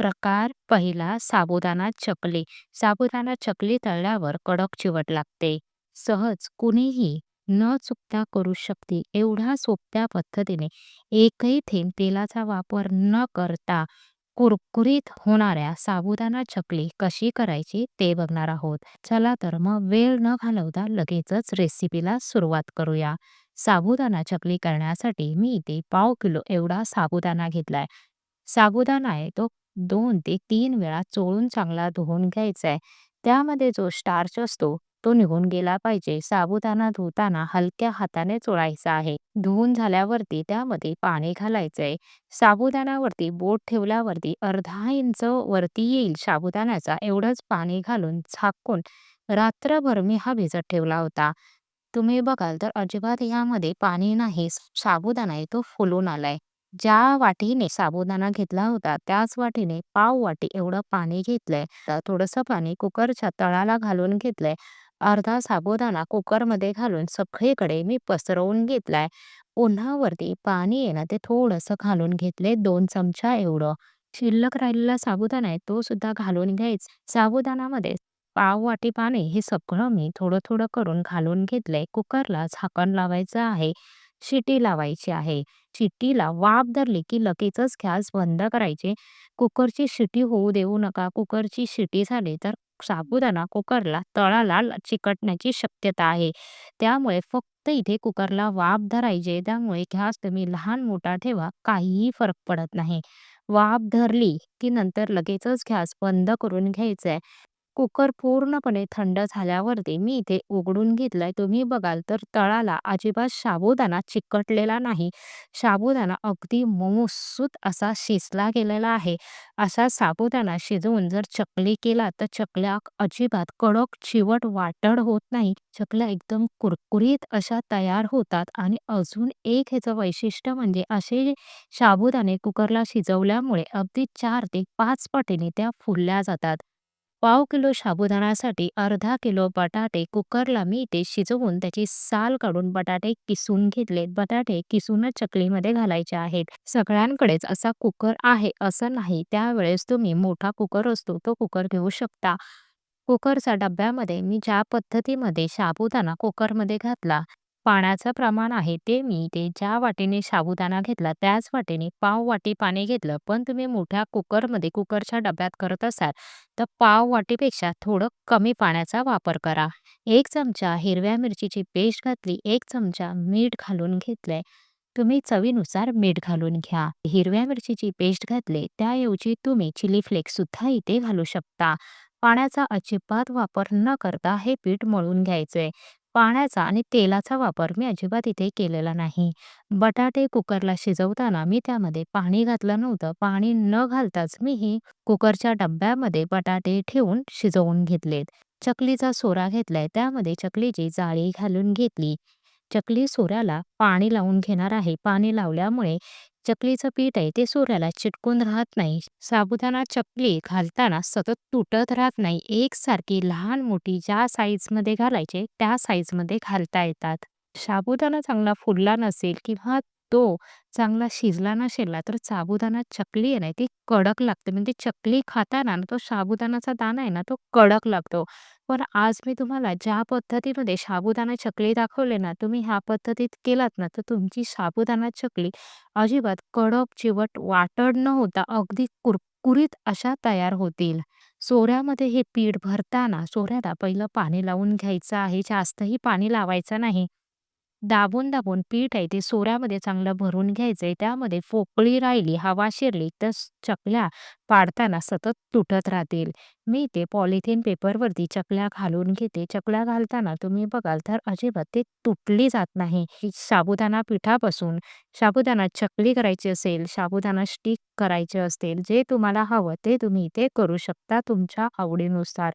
प्रकार पहिला साबुदाणा चकली. साबुदाणा चकली तळल्यावर कडक चिवट लागते. सहज कुणीही न चुकता करू शकते एवढ्या सोप्या पद्धतीने. एकही थेंब तेलाचा वापर न करता कुरकुरीत होणाऱ्या साबुदाणा चकली कशी करायची ते बघणार आहोत. चला तर मग वेळ न घालवता लगेचच रेसिपीला सुरुवात करूया. साबुदाणा चकली करण्यासाठी मी इथे पाव किलो एवढा साबुदाणा घेतलाय. साबुदाणा आहे तो दोन ते तीन वेळा चोळून चांगला धुवून घ्यायचा आहे त्यामध्ये जो स्टार्च असतो तो निघून गेला पाहिजे. साबुदाणा धुताना हलक्या हाताने चोळायचा आहे. धुवून झाल्यावरती त्यामध्ये पाणी घालायचंय. साबुदाण्यावरती बोट ठेवल्यावरती अर्धा इंच वरती येईल साबुदाण्याचा. एवढंच पाणी घालून झाकून रात्रभर मी हा भिजत ठेवला होता. तुम्ही बघाल तर अजिबात यामध्ये पाणी नाही. साबुदाणा आहे तो फुलून आलाय. ज्या वाटीने साबुदाणा घेतला होता त्याच वाटीने पाव वाटी एवढं पाणी घेतलंय. थोडंसं पाणी कुकरच्या तळाला घालून घेतलंय. अर्धा साबुदाणा कुकरमध्ये घालून सगळीकडे मी पसरवून घेतलाय. उन्हावरती पाणी येणं ते थोडंसं घालून घेतले दोन चमचा एवढं. शिल्लक राहिलेला साबुदाणा आहे तो सुद्धा घालून घ्यायचा. साबुदाणामध्ये पाव वाटी पाणी हे सगळं मी थोडं थोडं करून घालून घेतलंय. कुकरला झाकण लावायचं आहे. शिटी लावायची आहे. शिट्टीला वाफ धरली की लगेचच गॅस बंद करायचे. कुकरची शिटी होऊ देऊ नका. कुकरची शिटी झाली तर साबुदाणा कुकरला तळाला चिकटण्याची शक्यता आहे. त्यामुळे फक्त इथे कुकरला वाफ धरायचे. त्यामुळे गॅस तुम्ही लहान मोठा ठेवा. काहीही फरक पडत नाही. वाफ धरली की नंतर लगेचच गॅस बंद करून घ्यायचा आहे कुकर पूर्णपणे थंड झाल्यावरती मी इथे उघडून घेतलाय. तुम्ही बघाल तर तळाला अजिबात साबुदाणा चिकटलेला नाही. साबुदाणा अगदी मऊसूत असा शिजला गेलेला आहे. असा साबुदाणा शिजवून जर चकली केला तर चकल्या अजिबात कडक चिवट वाटड होत नाही. चकल्या एकदम कुरकुरीत अशा तयार होतात आणि अजून एक ह्याचं वैशिष्ट्य म्हणजे असे साबुदाणे कुकरला शिजवल्यामुळे अगदी चार ते पाच पटीने त्या फुलल्या जातात. पाव किलो साबुदाण्यासाठी अर्धा किलो बटाटे कुकरला मी इथे शिजवून त्याची साल काढून बटाटे किसून घेतले. बटाटे किसूनच चकलीमध्ये घालायचे आहेत. सगळ्यांकडेच असा कुकर आहे असं नाही. त्यावेळेस तुम्ही मोठा कुकर असतो तो कुकर घेऊ शकता. कुकरच्या डब्यामध्ये मी ज्या पद्धतीमध्ये साबुदाणा कुकरमध्ये घातला पाण्याचं प्रमाण आहे ते मी ते ज्या वाटीने साबुदाणा घेतला त्याच वाटीने पाव वाटी पाणी घेतलं. पण तुम्ही मोठ्या कुकरमध्ये कुकरच्या डब्यात करत असाल तर पाव वाटीपेक्षा थोडं कमी पाण्याचा वापर करा. एक चमचा हिरव्या मिरचीची पेस्ट घातली एक चमचा मीठ घालून घेतलंय. तुम्ही चवीनुसार मीठ घालून घ्या. हिरव्या मिरचीची पेस्ट घातली त्याऐवजी तुम्ही चिली फ्लेक्स सुद्धा इथे घालू शकता. पाण्याचा अजिबात वापर न करता हे पीठ मळून घ्यायचंय. पाण्याचा आणि तेलाचा वापर मी अजिबात इथे केलेला नाही. बटाटे कुकरला शिजवताना मी त्यामध्ये पाणी घातलं नव्हतं. पाणी न घालताच मी ही कुकरच्या डब्यामध्ये बटाटे ठेवून शिजवून घेतलेत. चकलीचा सोरा घेतलाय. त्यामध्ये चकलीची जाळी घालून घेतली. चकली सोऱ्याला पाणी लावून घेणार आहे. पाणी लावल्यामुळे चकलीचं पीठ आहे ते सोऱ्याला चिटकून राहत नाही. साबुदाणा चकली घालताना सतत तुटत राहत नाही. एकसारखी लहान मोठी ज्या साईजमध्ये घालायचे त्या साईजमध्ये घालता येतात. साबुदाणा चांगला फुलला नसेल किंवा तो चांगला शिजला नसेल तर साबुदाणा चकली आहे ना ती कडक लागते. म्हणजे चकली खाताना ना तो साबुदाणाचा दाणा आहे ना तो कडक लागतो. पण आज मी तुम्हाला ज्या पद्धतीमध्ये साबुदाणा चकली दाखवले ना तुम्ही ह्या पद्धतीत केलात ना तर तुमची साबुदाणा चकली अजिबात कडक चिवट वाटण न होता अगदी कुरकुरीत अशा तयार होतील. सोऱ्यामध्ये हे पीठ भरताना सोऱ्याला पहिलं पाणी लावून घ्यायचं आहे. जास्तही पाणी लावायचं नाही. दाबून दाबून पीठ आहे ते सोऱ्यामध्ये चांगलं भरून घ्यायचंय. त्यामध्ये पोकळी राहिली हवा शिरली तर चकल्या पाडताना सतत तुटत राहतील. मी ते पॉलिथिन पेपरवरती चकल्या घालून घेते. चकल्या घालताना तुम्ही बघाल तर अजिबात ते तुटली जात नाही. साबुदाणा पिठापासून साबुदाणा चकली करायची असेल साबुदाणा स्टिक करायचे असेल जे तुम्हाला हवं ते तुम्ही इथे करू शकता तुमच्या आवडीनुसार.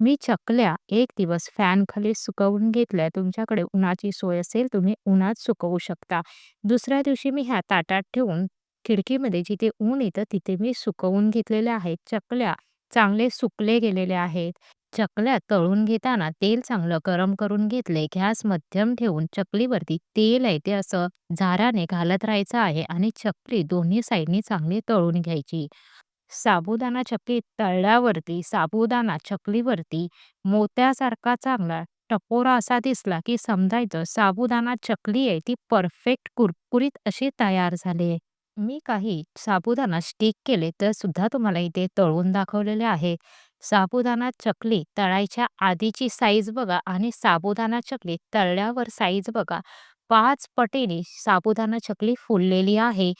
मी चकल्या एक दिवस फॅन खाली सुकवून घेतल्या. तुमच्याकडे उन्हाची सोय असेल तुम्ही उन्हात सुकवू शकता. दुसऱ्या दिवशी मी ह्या ताटात ठेवून खिडकीमध्ये जिथे ऊन येतं तिथे मी सुकवून घेतलेल्या आहेत. चकल्या चांगले सुकले गेलेले आहेत. चकल्या तळून घेताना तेल चांगलं गरम करून घेतले गॅस मध्यम ठेवून चकलीवरती तेल आहे ते असं झाराने घालत राहायचं आहे आणि चकली दोन्ही साईडनी चांगली तळून घ्यायची. साबुदाणा चकली तळल्यावरती साबुदाणा चकलीवरती मोत्यासारखा चांगला टपोरा असा दिसला, की समजायचं साबुदाणा चकली आहे ती परफेक्ट कुरकुरीत अशी तयार झाली आहे. मी काही साबुदाणा स्टिक केले तर सुद्धा तुम्हाला इथे तळून दाखवलेले आहे. साबुदाणा चकली तळायच्या आधीची साईज बघा आणि साबुदाणा चकली तळल्यावर साईज बघा. पाच पटीने साबुदाणा चकली फुललेली आहे.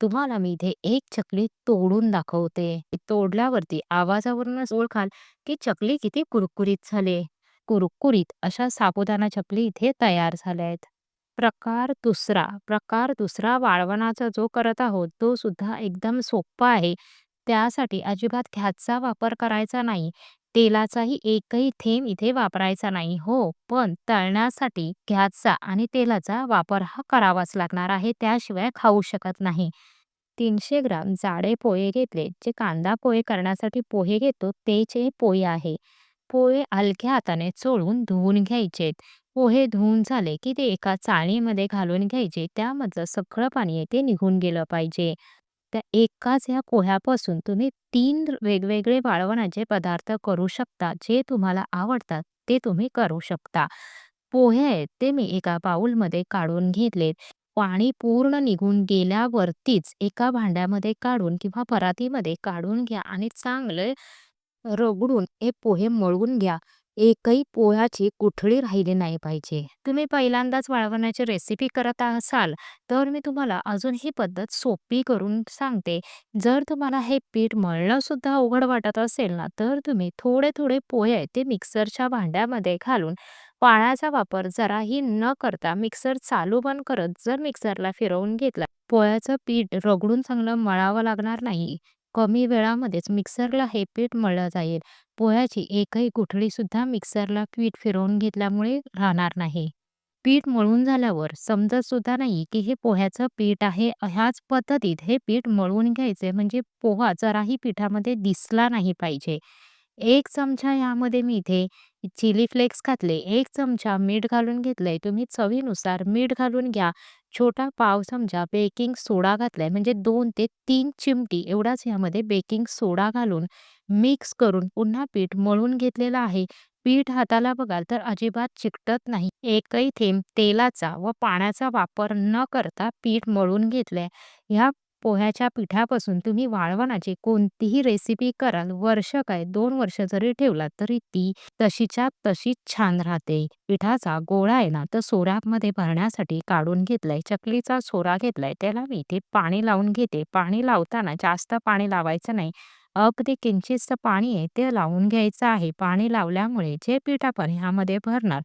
तुम्हाला मी इथे एक चकली तोडून दाखवते. तोडल्यावरती आवाजावरूनच ओळखाल की चकली किती कुरकुरीत झाले कुरकुरीत अशा साबुदाणा चकली इथे तयार झाल्या आहेत. प्रकार दुसरा प्रकार दुसरा वाळवणाचा जो करत आहोत तो सुद्धा एकदम सोपा आहे. त्यासाठी अजिबात गॅसचा वापर करायचा नाही. तेलाचाही एकही थेंब इथे वापरायचा नाही. हो, पण तळण्यासाठी गॅसचा आणि तेलाचा वापर हा करावाच लागणार आहे. त्याशिवाय खाऊ शकत नाही. तीनशे ग्राम जाडे पोहे घेतले. जे कांदा पोहे करण्यासाठी पोहे घेतो तेच हे पोहे आहे. पोहे हलक्या हाताने चोळून धुवून घ्यायचेत. पोहे धुवून झाले की ते एका चाळणीमध्ये घालून घ्यायचे. त्यामधलं सगळं पाणी आहे ते निघून गेलं पाहिजे. त्या एकाच ह्या पोह्यापासून तुम्ही तीन वेगवेगळे वाळवणाचे पदार्थ करू शकता. जे तुम्हाला आवडतात ते तुम्ही करू शकता. पोहे आहेत ते मी एका बाऊलमध्ये काढून घेतलेत. पाणी पूर्ण निघून गेल्यावरतीच एका भांड्यामध्ये काढून किंवा परातीमध्ये काढून घ्या आणि चांगले रगडून हे पोहे मळून घ्या. एकही पोह्याची कुठळी राहिली नाही पाहिजे. तुम्ही पहिल्यांदाच वाळवण्याची रेसिपी करत असाल तर मी तुम्हाला अजून ही पद्धत सोपी करून सांगते. जर तुम्हाला हे पीठ मळणं सुद्धा अवघड वाटत असेल ना तर तुम्ही थोडे थोडे पोहे ते मिक्सरच्या भांड्यामध्ये घालून पाण्याचा वापर जराही न करता मिक्सर चालू बंद करत जर मिक्सरला फिरवून घेतला पोह्याचं पीठ रगडून चांगलं मळावं लागणार नाही. कमी वेळामध्येच मिक्सरला हे पीठ मळलं जाईल. पोह्याची एकही गुठळी सुद्धा मिक्सरला पीठ फिरवून घेतल्यामुळे राहणार नाही. पीठ मळून झाल्यावर समजत सुद्धा नाही की हे पोह्याचं पीठ आहे. ह्याच पद्धतीत हे पीठ मळून घ्यायचे म्हणजे पोहा जराही पिठामध्ये दिसला नाही पाहिजे. एक चमचा यामध्ये मी इथे चिली फ्लेक्स घातले. एक चमचा मीठ घालून घेतले तुम्ही चवीनुसार मीठ घालून घ्या. छोटा पाव समजा बेकिंग सोडा घातलाय म्हणजे दोन ते तीन चिमटी एवढाच यामध्ये बेकिंग सोडा घालून मिक्स करून पुन्हा पीठ मळून घेतलेलं आहे. पीठ हाताला बघाल तर अजिबात चिकटत नाही. एकही थेंब तेलाचा व पाण्याचा वापर न करता पीठ मळून घेतलंय. ह्या पोह्याच्या पिठापासून तुम्ही वाळवणाची कोणतीही रेसिपी कराल, वर्ष काय दोन वर्ष जरी ठेवलात तरी ती तशीच्या तशीच छान राहते. पिठाचा गोळा आहे ना तर सोऱ्यामध्ये भरण्यासाठी काढून घेतलाय. चकलीचा सोरा घेतलाय. त्याला मी इथे पाणी लावून घेते. पाणी लावताना जास्त पाणी लावायचं नाही. अगदी किंचितसं पाणी आहे ते लावून घ्यायचं आहे. पाणी लावल्यामुळे जे पीठ आपण ह्यामध्ये भरणार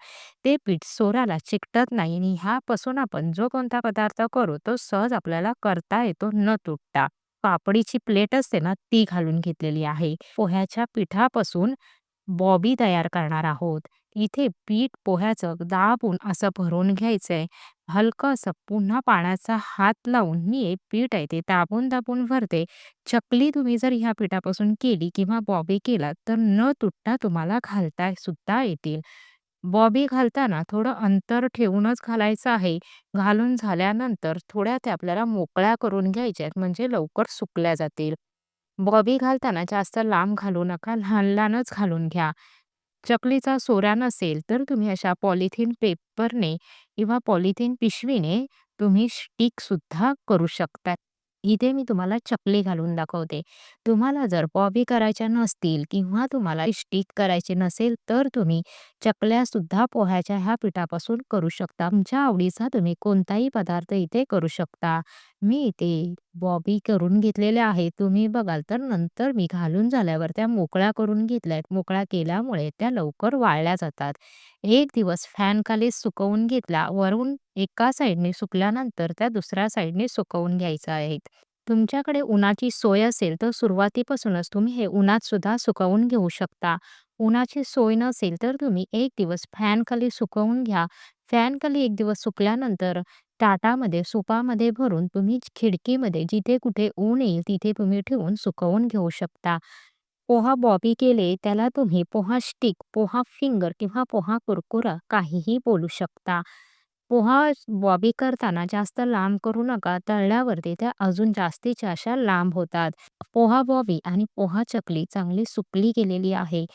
ते पीठ सोऱ्याला चिकटत नाही आणि ह्यापासून आपण जो कोणता पदार्थ करू तो सहज आपल्याला करता येतो न तुटता. पापडीची प्लेट असते ना ती घालून घेतलेली आहे. पोह्याच्या पिठापासून बॉबी तयार करणार आहोत. इथे पीठ पोह्याचं दाबून असं भरून घ्यायचंय. हलकं असं पुन्हा पाण्याचा हात लावून मी हे पीठ आहे ते दाबून दाबून भरते. चकली तुम्ही जर ह्या पिठापासून केली किंवा बॉबी केला तर न तुटता तुम्हाला घालता सुद्धा येतील. बॉबी घालताना थोडं अंतर ठेवूनच घालायचं आहे. घालून झाल्यानंतर थोड्या त्या आपल्याला मोकळ्या करून घ्यायच्यात म्हणजे लवकर सुकल्या जातील. बॉबी घालताना जास्त लांब घालू नका. लहान-लहानच घालून घ्या. चकलीचा सोरा नसेल तर तुम्ही अशा पॉलिथिन पेपरने किंवा पॉलिथिन पिशवीने तुम्ही स्टिक सुद्धा करू शकता. इथे मी तुम्हाला चकली घालून दाखवते. तुम्हाला जर बॉबी करायच्या नसतील किंवा तुम्हाला स्टिक करायचे नसेल तर तुम्ही चकल्या सुद्धा पोह्याच्या ह्या पिठापासून करू शकता. तुमच्या आवडीचा तुम्ही कोणताही पदार्थ इथे करू शकता. मी इथे बॉबी करून घेतलेल्या आहेत. तुम्ही बघाल तर नंतर मी घालून झाल्यावर त्या मोकळ्या करून घेतल्यात. मोकळ्या केल्यामुळे त्या लवकर वाळल्या जातात. एक दिवस फॅनखाली सुकवून घेतला. वरून एका साईडने सुकल्यानंतर त्या दुसऱ्या साईडने सुकवून घ्यायच्या आहेत. तुमच्याकडे उन्हाची सोय असेल तर सुरुवातीपासूनच तुम्ही हे उन्हात सुद्धा सुकवून घेऊ शकता. उन्हाची सोय नसेल तर तुम्ही एक दिवस फॅनखाली सुकवून घ्या. फॅनखाली एक दिवस सुकल्यानंतर ताटामध्ये, सुपामध्ये भरून तुम्ही खिडकीमध्ये जिथे कुठे ऊन येईल तिथे तुम्ही ठेवून सुकवून घेऊ शकता. पोहा बॉबी केले त्याला तुम्ही पोहा स्टिक, पोहा फिंगर किंवा पोहा कुरकुरा काहीही बोलू शकता. पोहा बॉबी करताना जास्त लांब करू नका. तळल्यावरती त्या अजून जास्तीच्या अशा लांब होतात. पोहा बॉबी आणि पोहा चकली चांगली सुकली गेलेली आहे.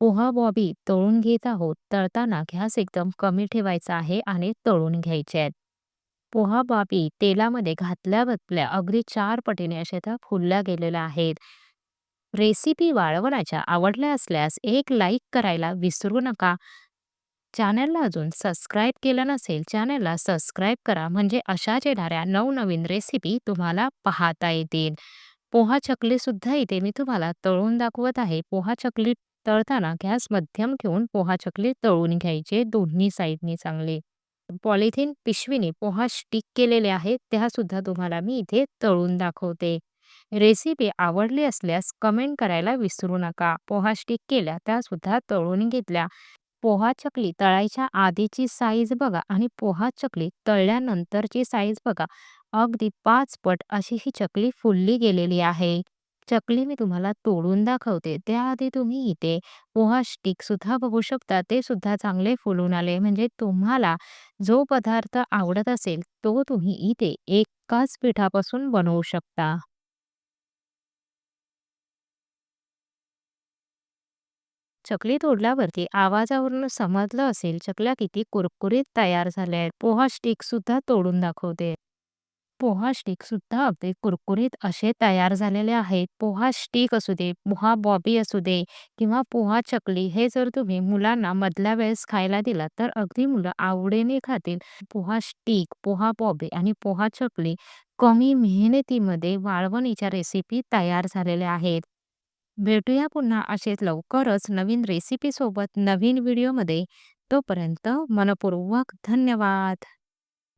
पोहा बॉबी तळून घेत आहोत. तळताना गॅस एकदम कमी ठेवायचा आहे आणि तळून घ्यायचे आहेत. पोहा बॉबी तेलामध्ये घातल्या घातल्या अगदी चार पटीने अशा त्या फुलल्या गेलेल्या आहेत. रेसिपी वाळवण्याच्या आवडल्या असल्यास एक लाईक करायला विसरू नका. चॅनलला अजून सबस्क्राईब केलं नसेल चॅनलला सबस्क्राईब करा म्हणजे अशाच येणाऱ्या नवनवीन रेसिपी तुम्हाला पाहता येतील. पोहा चकली सुद्धा इथे मी तुम्हाला तळून दाखवत आहे. पोहा चकली तळताना गॅस मध्यम ठेवून पोहा चकली तळून घ्यायचे दोन्ही साईडनी चांगले. पॉलिथिन पिशवीने पोहा स्टिक केलेले आहेत त्या सुद्धा तुम्हाला मी इथे तळून दाखवते. रेसिपी आवडली असल्यास कमेंट करायला विसरू नका. पोहा स्टिक केल्या त्या सुद्धा तळून घेतल्या. पोहा चकली तळायच्या आधीची साईज बघा आणि पोहा चकली तळल्यानंतरची साईज बघा. अगदी पाच पट अशी ही चकली फुलली गेलेली आहे. चकली मी तुम्हाला तोडून दाखवते. त्याआधी तुम्ही इथे पोहा स्टिक सुद्धा बघू शकता. ते सुद्धा चांगले फुलून आले. म्हणजे तुम्हाला जो पदार्थ आवडत असेल तो तुम्ही इथे एकाच पिठापासून बनवू शकता. चकली तोडल्यावरती आवाजावरून समजलं असेल चकल्या किती कुरकुरीत तयार झाल्या आहेत. पोहा स्टिक सुद्धा तोडून दाखवते. पोहा स्टिक सुद्धा अगदी कुरकुरीत असे तयार झालेले आहेत. पोहा स्टिक असू दे, पोहा बॉबी असू दे किंवा पोहा चकली हे जर तुम्ही मुलांना मधल्या वेळेस खायला दिला तर अगदी मुलं आवडीने खातील. पोहा स्टिक, पोहा बॉबी आणि पोहा चकली कमी मेहनतीमध्ये वाळवणीच्या रेसिपी तयार झालेल्या आहेत. भेटूया पुन्हा असेच लवकरच नवीन रेसिपी सोबत नवीन व्हिडिओमध्ये. तोपर्यंत मनपूर्वक धन्यवाद.